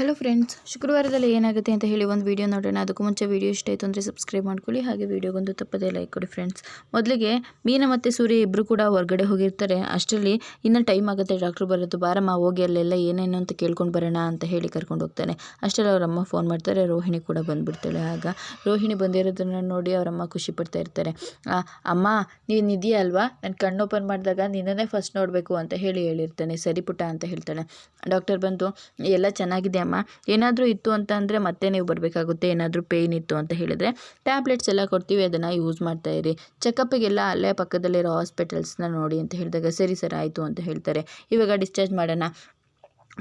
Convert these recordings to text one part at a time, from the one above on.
Hello friends ಶುಕ್ರವಾರದಲ್ಲಿ ಏನಾಗುತ್ತೆ ಅಂತ ಹೇಳಿ ಒಂದು ವೀಡಿಯೋ ನೋಡೋಣ. ಅದಕ್ಕೂ ಮುಂಚೆ ವೀಡಿಯೋ ಇಷ್ಟ ಆಯಿತು ಅಂದರೆ ಸಬ್ಸ್ಕ್ರೈಬ್ ಮಾಡ್ಕೊಳ್ಳಿ. ಹಾಗೆ ವೀಡಿಯೋಗೊಂದು ತಪ್ಪದೇ ಲೈಕ್ ಕೊಡಿ ಫ್ರೆಂಡ್ಸ್ ಮೊದಲಿಗೆ ಮೀನ ಮತ್ತು ಸೂರ್ಯ ಇಬ್ಬರು ಕೂಡ ಹೊರಗಡೆ ಹೋಗಿರ್ತಾರೆ. ಅಷ್ಟರಲ್ಲಿ ಇನ್ನೂ ಟೈಮ್ ಆಗುತ್ತೆ ಡಾಕ್ಟ್ರು ಬರೋದು. ಬಾರಮ್ಮ, ಹೋಗಿ ಅಲ್ಲೆಲ್ಲ ಏನೇನು ಅಂತ ಕೇಳ್ಕೊಂಡು ಬರೋಣ ಅಂತ ಹೇಳಿ ಕರ್ಕೊಂಡು ಹೋಗ್ತಾನೆ. ಅಷ್ಟರಲ್ಲಿ ಅವರಮ್ಮ ಫೋನ್ ಮಾಡ್ತಾರೆ. ರೋಹಿಣಿ ಕೂಡ ಬಂದುಬಿಡ್ತಾಳೆ. ಆಗ ರೋಹಿಣಿ ಬಂದಿರೋದನ್ನು ನೋಡಿ ಅವರಮ್ಮ ಖುಷಿ ಪಡ್ತಾ ಇರ್ತಾರೆ. ಅಮ್ಮ, ನೀನು ಇದೆಯಾ ಅಲ್ವಾ? ನಾನು ಕಣ್ಣು ಓಪನ್ ಮಾಡಿದಾಗ ನಿನ್ನನ್ನೇ ಫಸ್ಟ್ ನೋಡಬೇಕು ಅಂತ ಹೇಳಿ ಹೇಳಿರ್ತಾನೆ. ಸರಿ ಪುಟ್ಟ ಅಂತ ಹೇಳ್ತಾಳೆ. ಡಾಕ್ಟರ್ ಬಂದು, ಎಲ್ಲ ಚೆನ್ನಾಗಿದೆ ಅಮ್ಮ ಏನಾದರೂ ಇತ್ತು ಅಂತ ಅಂದರೆ ಮತ್ತೆ ನೀವು ಬರಬೇಕಾಗುತ್ತೆ, ಏನಾದರೂ ಪೇಯ್ನ್ ಇತ್ತು ಅಂತ ಹೇಳಿದರೆ ಟ್ಯಾಬ್ಲೆಟ್ಸ್ ಎಲ್ಲ ಕೊಡ್ತೀವಿ, ಅದನ್ನು ಯೂಸ್ ಮಾಡ್ತಾ ಇರಿ. ಚೆಕಪ್ಪಿಗೆಲ್ಲ ಅಲ್ಲೇ ಪಕ್ಕದಲ್ಲಿರೋ ಹಾಸ್ಪಿಟಲ್ಸ್ನ ನೋಡಿ ಅಂತ ಹೇಳಿದಾಗ ಸರಿ ಸರ್ ಆಯಿತು ಅಂತ ಹೇಳ್ತಾರೆ. ಇವಾಗ ಡಿಸ್ಚಾರ್ಜ್ ಮಾಡೋಣ.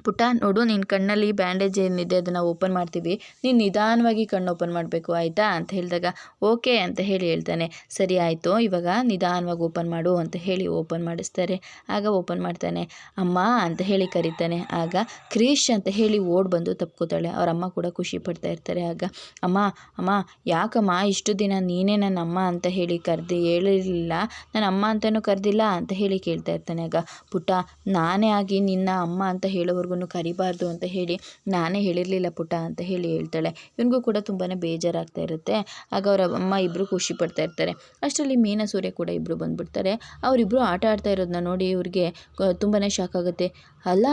ಪುಟ್ಟ ನೋಡು ನಿನ್ನ ಕಣ್ಣಲ್ಲಿ ಬ್ಯಾಂಡೇಜ್ ಏನಿದೆ ಅದನ್ನು ಓಪನ್ ಮಾಡ್ತೀವಿ. ನೀನು ನಿಧಾನವಾಗಿ ಕಣ್ಣು ಓಪನ್ ಮಾಡಬೇಕು, ಆಯಿತಾ? ಅಂತ ಹೇಳಿದಾಗ, ಓಕೆ ಅಂತ ಹೇಳಿ ಹೇಳ್ತಾನೆ. ಸರಿ, ಆಯಿತು. ಇವಾಗ ನಿಧಾನವಾಗಿ ಓಪನ್ ಮಾಡು ಅಂತ ಹೇಳಿ ಓಪನ್ ಮಾಡಿಸ್ತಾರೆ. ಆಗ ಓಪನ್ ಮಾಡ್ತಾನೆ. ಅಮ್ಮ ಅಂತ ಹೇಳಿ ಕರೀತಾನೆ. ಆಗ ಕ್ರೀಶ್ ಅಂತ ಹೇಳಿ ಓಡ್ ಬಂದು ತಪ್ಕೋತಾಳೆ. ಅವ್ರ ಅಮ್ಮ ಕೂಡ ಖುಷಿ ಪಡ್ತಾ ಇರ್ತಾರೆ. ಆಗ, ಅಮ್ಮ ಅಮ್ಮ, ಯಾಕಮ್ಮ ಇಷ್ಟು ದಿನ ನೀನೇ ನನ್ನ ಅಮ್ಮ ಅಂತ ಹೇಳಿ ಕರೆದು ಹೇಳಿರಲಿಲ್ಲ? ನನ್ನ ಅಮ್ಮ ಅಂತಲೂ ಕರೆದಿಲ್ಲ ಅಂತ ಹೇಳಿ ಕೇಳ್ತಾ ಇರ್ತಾನೆ. ಆಗ ಪುಟ್ಟ ನಾನೇ ಆಗಿ ನಿನ್ನ ಅಮ್ಮ ಅಂತ ಹೇಳೋವರೆಗೂ ಕರಿಬಾರ್ದು ಅಂತ ಹೇಳಿ ನಾನೇ ಹೇಳಿರಲಿಲ್ಲ ಪುಟ ಅಂತ ಹೇಳಿ ಹೇಳ್ತಾಳೆ. ಇವನಿಗೂ ಕೂಡ ತುಂಬಾ ಬೇಜಾರಾಗ್ತಾ ಇರುತ್ತೆ. ಆಗ ಅವರ ಅಮ್ಮ ಇಬ್ಬರು ಖುಷಿ ಪಡ್ತಾ ಇರ್ತಾರೆ. ಅಷ್ಟರಲ್ಲಿ ಮೀನಾ, ಸೂರ್ಯ ಕೂಡ ಇಬ್ಬರು ಬಂದುಬಿಡ್ತಾರೆ. ಅವರಿಬ್ಬರು ಆಟ ಆಡ್ತಾ ಇರೋದನ್ನ ನೋಡಿ ಇವ್ರಿಗೆ ತುಂಬಾ ಶಾಕ್ ಆಗುತ್ತೆ. ಅಲ್ಲ,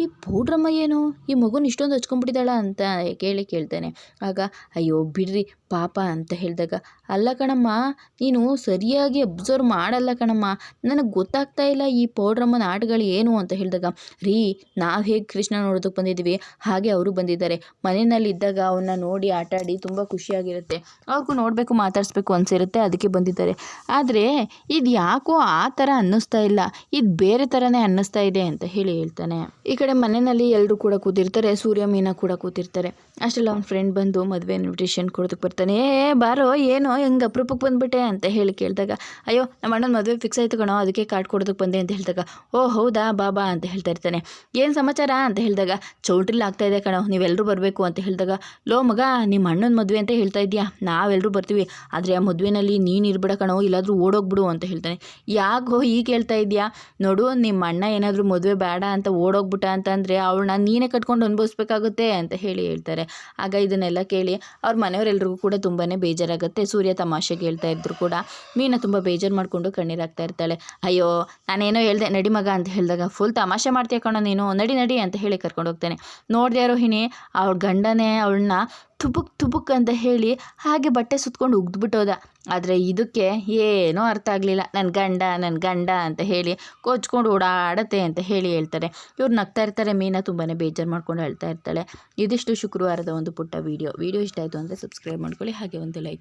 ಈ ಪೌಡ್ರಮ್ಮ ಏನು? ಈ ಮಗುನ ಇಷ್ಟೊಂದು ಹಚ್ಕೊಂಡ್ಬಿಟ್ಟಿದ್ದಾಳ? ಅಂತ ಕೇಳಿ ಕೇಳ್ತಾನೆ. ಆಗ, ಅಯ್ಯೋ, ಬಿಡ್ರಿ ಪಾಪ ಅಂತ ಹೇಳಿದಾಗ, ಅಲ್ಲ ಕಣಮ್ಮ, ನೀನು ಸರಿಯಾಗಿ ಅಬ್ಸರ್ವ್ ಮಾಡಲ್ಲ ಕಣಮ್ಮ. ನನಗೆ ಗೊತ್ತಾಗ್ತಾ ಇಲ್ಲ ಈ ಪೌಡ್ರಮ್ಮನ ಆಟಗಳು ಏನು ಅಂತ ಹೇಳಿದಾಗ, ರೀ, ನಾವು ಹೇಗೆ ಕೃಷ್ಣ ನೋಡೋದಕ್ಕೆ ಬಂದಿದ್ದೀವಿ ಹಾಗೆ ಅವರು ಬಂದಿದ್ದಾರೆ. ಮನೆಯಲ್ಲಿದ್ದಾಗ ಅವನ್ನ ನೋಡಿ ಆಟ ಆಡಿ ತುಂಬ ಖುಷಿಯಾಗಿರುತ್ತೆ. ಅವ್ರಿಗೂ ನೋಡಬೇಕು, ಮಾತಾಡಿಸ್ಬೇಕು ಅನಿಸಿರುತ್ತೆ, ಅದಕ್ಕೆ ಬಂದಿದ್ದಾರೆ. ಆದರೆ ಇದು ಯಾಕೋ ಆ ಥರ ಅನ್ನಿಸ್ತಾ ಇಲ್ಲ. ಇದು ಬೇರೆ ಥರನೇ ಅನ್ನಿಸ್ತಾ ಇದೆ ಅಂತ ಹೇಳಿ ಹೇಳ್ತಾನೆ. ಈ ಕಡೆ ಮನೆಯಲ್ಲಿ ಎಲ್ಲರೂ ಕೂಡ ಕೂತಿರ್ತಾರೆ, ಸೂರ್ಯ ಮೀನಾ ಕೂಡ ಕೂತಿರ್ತಾರೆ. ಅಷ್ಟೆಲ್ಲ ಅವ್ನ ಫ್ರೆಂಡ್ ಬಂದು ಮದುವೆ ಇನ್ವಿಟೇಷನ್ ಕೊಡೋದಕ್ಕೆ ಬರ್ತಾನೆ ಏ ಬಾರೋ, ಏನೋ, ಹೆಂಗೆ ಅಪರೂಪಕ್ಕೆ ಬಂದ್ಬಿಟ್ಟೆ? ಅಂತ ಹೇಳಿ ಕೇಳಿದಾಗ, ಅಯ್ಯೋ, ನಮ್ಮ ಅಣ್ಣನ ಮದುವೆ ಫಿಕ್ಸ್ ಆಯ್ತು ಕಣೋ, ಅದಕ್ಕೆ ಕಾರ್ಡ್ ಕೊಡೋದಕ್ಕೆ ಬಂದೆ ಅಂತ ಹೇಳಿದಾಗ, ಓ, ಹೌದಾ ಬಾಬಾ ಅಂತ ಹೇಳ್ತಾ ಇರ್ತಾನೆ. ಏನು ಸಮಾಚಾರ? ಅಂತ ಹೇಳಿದಾಗ, ಚೌಟ್ರಿಲ್ ಆಗ್ತಾ ಇದೆ ಕಣೋ ನೀವೆಲ್ಲರೂ ಬರಬೇಕು, ಅಂತ ಹೇಳಿದಾಗ, ಲೋ, ಮಗ ನಿಮ್ಮ ಅಣ್ಣನ ಮದುವೆ ಅಂತ ಹೇಳ್ತಾ ಇದೆಯಾ? ನಾವೆಲ್ಲರೂ ಬರ್ತೀವಿ, ಆದರೆ ಆ ಮದುವೆನಲ್ಲಿ ನೀನು ಇರ್ಬೇಡ ಕಣೋ, ಇಲ್ಲಾದರೂ ಓಡೋಗ್ಬಿಡು, ಅಂತ ಹೇಳ್ತಾನೆ. ಯಾಕೋ ಈಗ ಹೇಳ್ತಾ ಇದೆಯಾ? ನೋಡು ನಿಮ್ಮ ಅಣ್ಣ ಏನಾದರೂ ಮದುವೆ ಬೇಡ ಅಂತ ಓಡೋಗ್ಬಿಟ್ಟ ಅಂತಂದರೆ, ಅವಳನ್ನ ನೀನೇ ಕಟ್ಕೊಂಡು ಅನುಭವಿಸ್ಬೇಕಾಗುತ್ತೆ, ಅಂತ ಹೇಳಿ ಹೇಳ್ತಾರೆ. ಆಗ ಇದನ್ನೆಲ್ಲ ಕೇಳಿ, ಅವ್ರ ಮನೆಯವರೆಲ್ರಿಗೂ ಕೂಡ ತುಂಬಾ ಬೇಜಾರಾಗುತ್ತೆ. ಸೂರ್ಯ ತಮಾಷೆ ಹೇಳ್ತಾ ಇದ್ರು ಕೂಡ. ಮೀನ ತುಂಬ ಬೇಜಾರು ಮಾಡಿಕೊಂಡು ಕಣ್ಣೀರಾಗ್ತಾ ಇರ್ತಾಳೆ. ಅಯ್ಯೋ, ನಾನೇನೋ ಹೇಳಿದೆ, ನಡಿ ಮಗ ಅಂತ ಹೇಳಿದಾಗ ಫುಲ್ ತಮಾಷೆ ಮಾಡ್ತೀಯ ಕಣೋ ನೀನು. ನಡಿ ನಡಿ ಅಂತ ಹೇಳಿ ಕರ್ಕೊಂಡು ಹೋಗ್ತಾನೆ. ನೋಡಿದೆ ರೋಹಿಣಿ, ಅವ್ಳ ಗಂಡನೇ ಅವಳನ್ನ ತುಬುಕ್ ತುಬುಕ್ ಅಂತ ಹೇಳಿ ಹಾಗೆ ಬಟ್ಟೆ ಸುತ್ಕೊಂಡು ಉಗ್ದುಬಿಟ್ಟೋದ. ಆದರೆ ಇದಕ್ಕೆ ಏನೂ ಅರ್ಥ ಆಗಲಿಲ್ಲ. ನನ್ನ ಗಂಡ ನನ್ನ ಗಂಡ ಅಂತ ಹೇಳಿ ಕೊಚ್ಕೊಂಡು ಓಡಾಡತ್ತೆ ಅಂತ ಹೇಳಿ ಹೇಳ್ತಾರೆ. ಇವ್ರು ನಗ್ತಾ ಇರ್ತಾರೆ, ಮೀನಾ ತುಂಬಾ ಬೇಜಾರು ಮಾಡ್ಕೊಂಡು ಹೇಳ್ತಾ ಇರ್ತಾಳೆ. ಇದಿಷ್ಟು ಶುಕ್ರವಾರದ ಒಂದು ಪುಟ್ಟ ವೀಡಿಯೋ ವೀಡಿಯೋ ಇಷ್ಟ ಆಯಿತು ಅಂದರೆ ಸಬ್ಸ್ಕ್ರೈಬ್ ಮಾಡ್ಕೊಳ್ಳಿ. ಹಾಗೆ ಒಂದು ಲೈಕ್